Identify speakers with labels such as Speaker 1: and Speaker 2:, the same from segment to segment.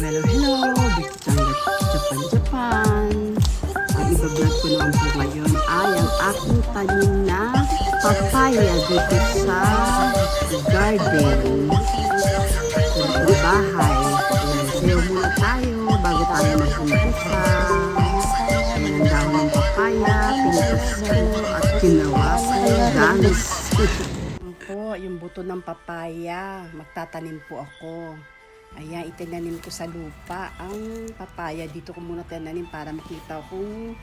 Speaker 1: hello, hello! Bigtang Japan, Japan! Ang ibablog ko naman po ngayon ay ang aking tanim na papaya dito sa garden. Sa bahay. Sayo muna tayo bago tayo mag-umpisa. Ayan ang dahon ng papaya, pinitas ko at ginawa ko. Yan po, yung buto ng papaya. Magtatanim po ako. Ayan, itinanim ko sa lupa ang papaya. Dito ko muna tinanim para makita kung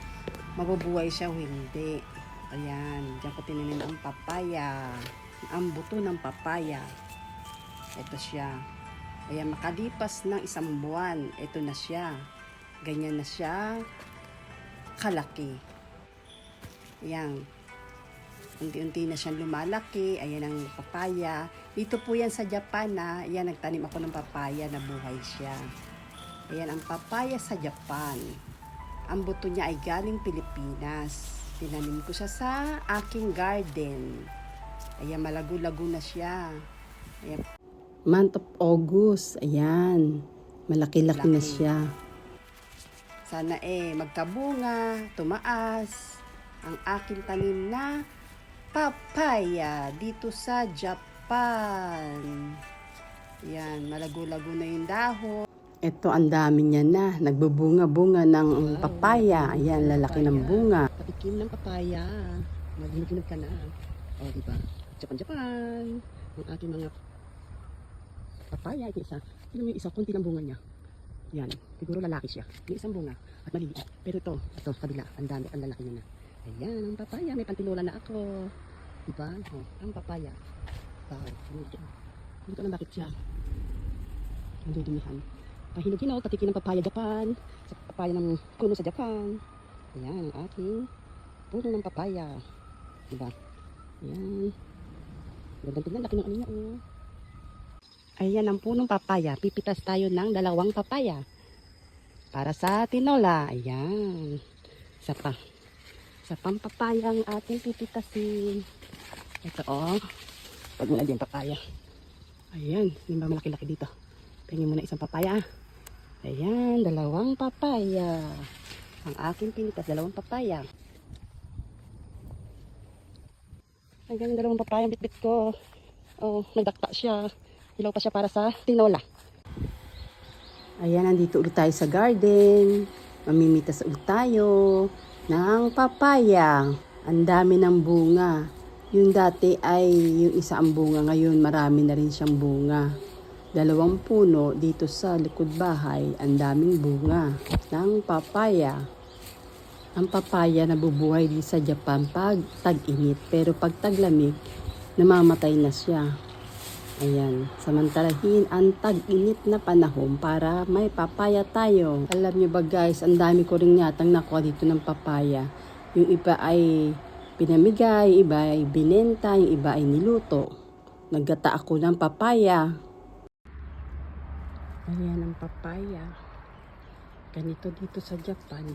Speaker 1: mabubuhay siya o hindi. Ayan, diyan ko tinanim ang papaya. Ang buto ng papaya. Ito siya. Ayan, makalipas ng isang buwan, ito na siya. Ganyan na siya kalaki. Ayan, unti-unti na siyang lumalaki. Ayan ang papaya. Dito po yan sa Japan na, ayan, nagtanim ako ng papaya na buhay siya. Ayan ang papaya sa Japan. Ang buto niya ay galing Pilipinas. Tinanim ko siya sa aking garden. Ayan, malago-lago na siya. Ayan. Month of August. Ayan. Malaki-laki na siya. Sana eh, magkabunga, tumaas ang aking tanim na papaya dito sa Japan. Yan, malago-lago na yung dahon. Ito, ang dami niya na. Nagbubunga-bunga ng
Speaker 2: Wow.
Speaker 1: papaya. Ayan, lalaki ng bunga.
Speaker 2: Patikim ng papaya. Maghinog-hinog ka na. O, oh, diba? Japan-Japan. Ang ating mga papaya. Ito isa. Ito yung isa, konti ng bunga niya. Yan. Siguro lalaki siya. May isang bunga. At maliliit. Pero ito, ito, kabila. Ang dami, ang lalaki niya na. Ayan, ang papaya. May pantilola na ako. Diba? O, ang papaya. Wow. Hindi hindi ko alam bakit siya. Ang dudumihan. Pahinog-hinog, patikin ng papaya Japan. Sa papaya ng kuno sa Japan. Ayan, ang aking puno ng papaya. Diba? Ayan. Gandang tingnan, laki ng ano niya, oh.
Speaker 1: Ayan ang punong papaya. Pipitas tayo ng dalawang papaya. Para sa tinola. Ayan. Isa pa. Isa pang papaya ang ating pipitasin. Ito oh.
Speaker 2: Pag mula din papaya.
Speaker 1: Ayan. Hindi ba malaki-laki dito? Pingin mo na isang papaya. Ayan. Dalawang papaya. Ang aking pinitas. Dalawang papaya.
Speaker 2: Ang galing dalawang papaya, bit-bit ko. Oh, nagdakta siya. Hilaw pa siya para sa tinola.
Speaker 1: Ayan, nandito ulit tayo sa garden. Mamimitas ulit tayo ng papaya. Ang dami ng bunga. Yung dati ay yung isa ang bunga, ngayon marami na rin siyang bunga. Dalawang puno dito sa likod bahay, ang daming bunga ng papaya. Ang papaya nabubuhay din sa Japan pag tag-init, pero pag taglamig, namamatay na siya. Ayan, samantalahin ang tag-init na panahon para may papaya tayo. Alam nyo ba guys, ang dami ko rin yatang nakuha dito ng papaya. Yung iba ay pinamigay, iba ay binenta, yung iba ay niluto. Naggata ako ng papaya. Ayan ang papaya. Ganito dito sa Japan.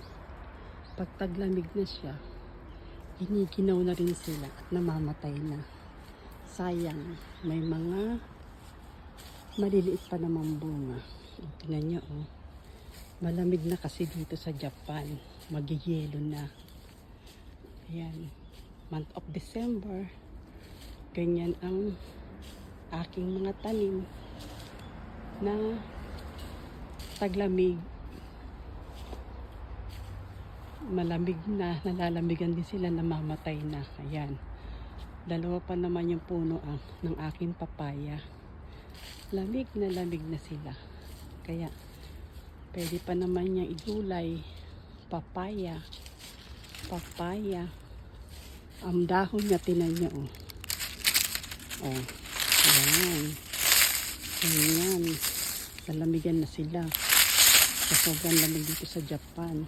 Speaker 1: Pag taglamig na siya, giniginaw na rin sila at namamatay na sayang may mga maliliit pa namang bunga. Tingnan nyo oh. Malamig na kasi dito sa Japan. Magigelo na. Ayan. Month of December. Ganyan ang aking mga tanim na taglamig. Malamig na. Nalalamigan din sila namamatay na. Ayan Dalawa pa naman yung puno ang, ng aking papaya. Lamig na lamig na sila. Kaya, pwede pa naman niya igulay. Papaya. Papaya. Ang dahon niya, tinan niyo, oh. Oh, ayan. Ayan. Nalamigan na sila. Sa sobrang lamig dito sa Japan.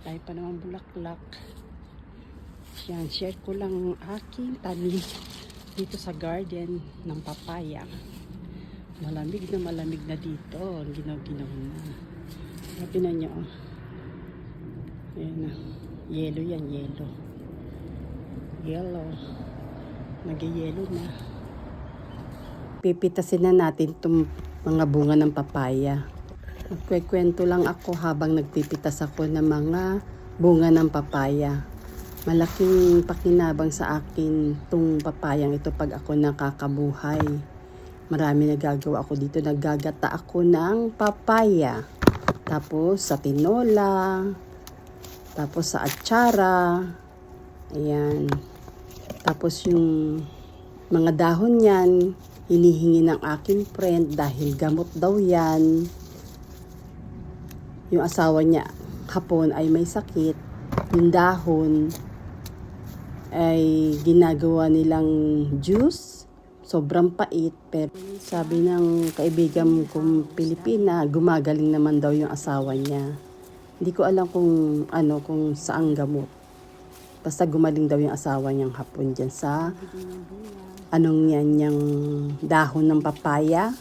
Speaker 1: Tayo pa naman bulaklak. Yan, share ko lang ang aking tanim dito sa garden ng papaya. Malamig na malamig na dito. Ginaw-ginaw na. Sabi na niyo. oh. Ayan na. Yellow yan, yellow. Yellow. Nag-yellow na. Pipitasin na natin itong mga bunga ng papaya. Nagkwekwento lang ako habang nagpipitas ako ng mga bunga ng papaya. Malaking pakinabang sa akin tong papayang ito pag ako nakakabuhay. Marami nagagawa ako dito. Naggagata ako ng papaya. Tapos sa tinola. Tapos sa atsara. Ayan. Tapos yung mga dahon niyan, hinihingi ng aking friend dahil gamot daw yan. Yung asawa niya hapon ay may sakit. Yung dahon ay ginagawa nilang juice. Sobrang pait. Pero sabi ng kaibigan kong Pilipina, gumagaling naman daw yung asawa niya. Hindi ko alam kung ano, kung saang gamot. Basta gumaling daw yung asawa niyang hapon dyan sa anong yan yung dahon ng papaya.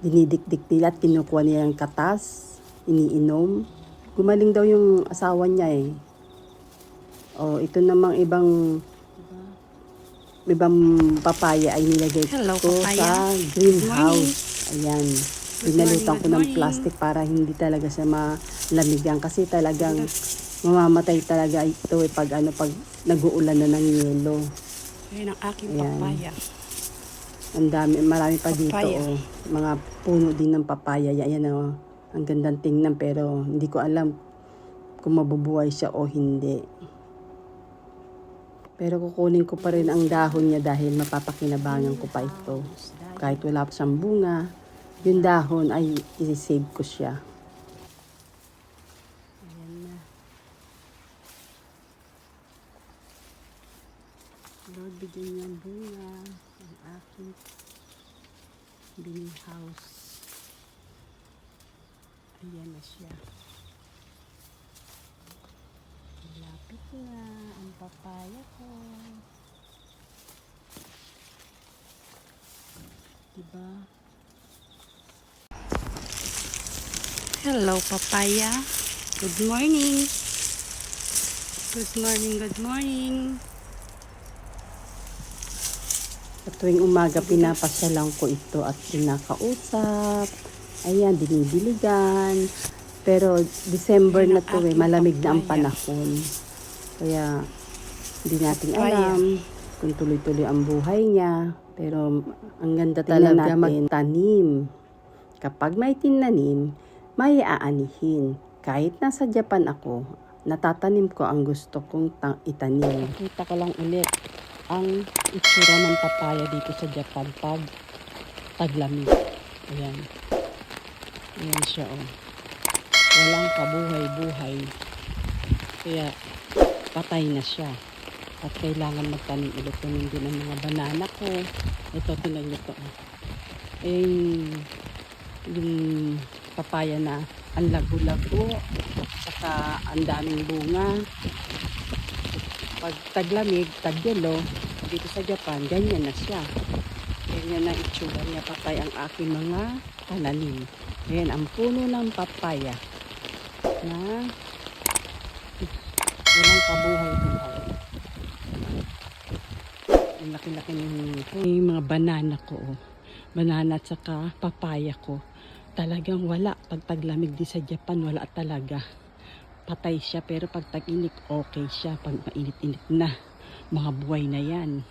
Speaker 1: Dinidikdik nila at kinukuha nila yung katas, iniinom. Gumaling daw yung asawa niya eh. Oh, ito namang ibang ibang papaya ay nilagay
Speaker 2: Hello,
Speaker 1: ko
Speaker 2: papaya.
Speaker 1: sa greenhouse. Ayan. Pinalutan ko ng plastic para hindi talaga siya malamigan kasi talagang mamamatay talaga ito eh pag ano pag nag-uulan na ng yelo.
Speaker 2: Ayan ang aking
Speaker 1: Ayan.
Speaker 2: papaya.
Speaker 1: Ang dami, marami pa dito
Speaker 2: Papaya.
Speaker 1: oh. Mga puno din ng papaya. Yan oh. Ang gandang tingnan pero hindi ko alam kung mabubuhay siya o hindi. Pero kukunin ko pa rin ang dahon niya dahil mapapakinabangan ko pa ito. Kahit wala pa siyang bunga, yung dahon ay i-save ko siya. Ayan na. Lord, bigyan niya bunga ang aking bining house. Ayan na siya. Malapit na ang papaya ko. Diba?
Speaker 2: Hello, papaya. Good morning. Good morning, good morning.
Speaker 1: Sa tuwing umaga, pinapasyalan ko ito at kinakausap. Ayan, dinibiligan. Pero December na to eh, malamig na ang panahon. Kaya hindi natin alam kung tuloy-tuloy ang buhay niya. Pero ang ganda talaga magtanim. Kapag may tinanim, may aanihin. Kahit nasa Japan ako, natatanim ko ang gusto kong ta- itanim. Kita ko lang ulit ang itsura ng papaya dito sa Japan pag taglamig. Ayan. Ayan siya oh. Walang kabuhay-buhay. Kaya patay na siya. At kailangan magtanim ulit kunin din ang mga banana ko. Ito, tingnan nyo to. Eh, yung papaya na ang lago-lago. Saka ang daming bunga pag taglamig, tagyelo, dito sa Japan, ganyan na siya. Ganyan na itsura niya, patay ang aking mga pananim. Ayan, ang puno ng papaya na walang kabuhay-buhay. Ang laki-laki ng yung mga banana ko. Oh. Banana at saka papaya ko. Talagang wala. Pag taglamig di sa Japan, wala talaga patay siya pero pag tag-init okay siya pag mainit-init na mga buhay na yan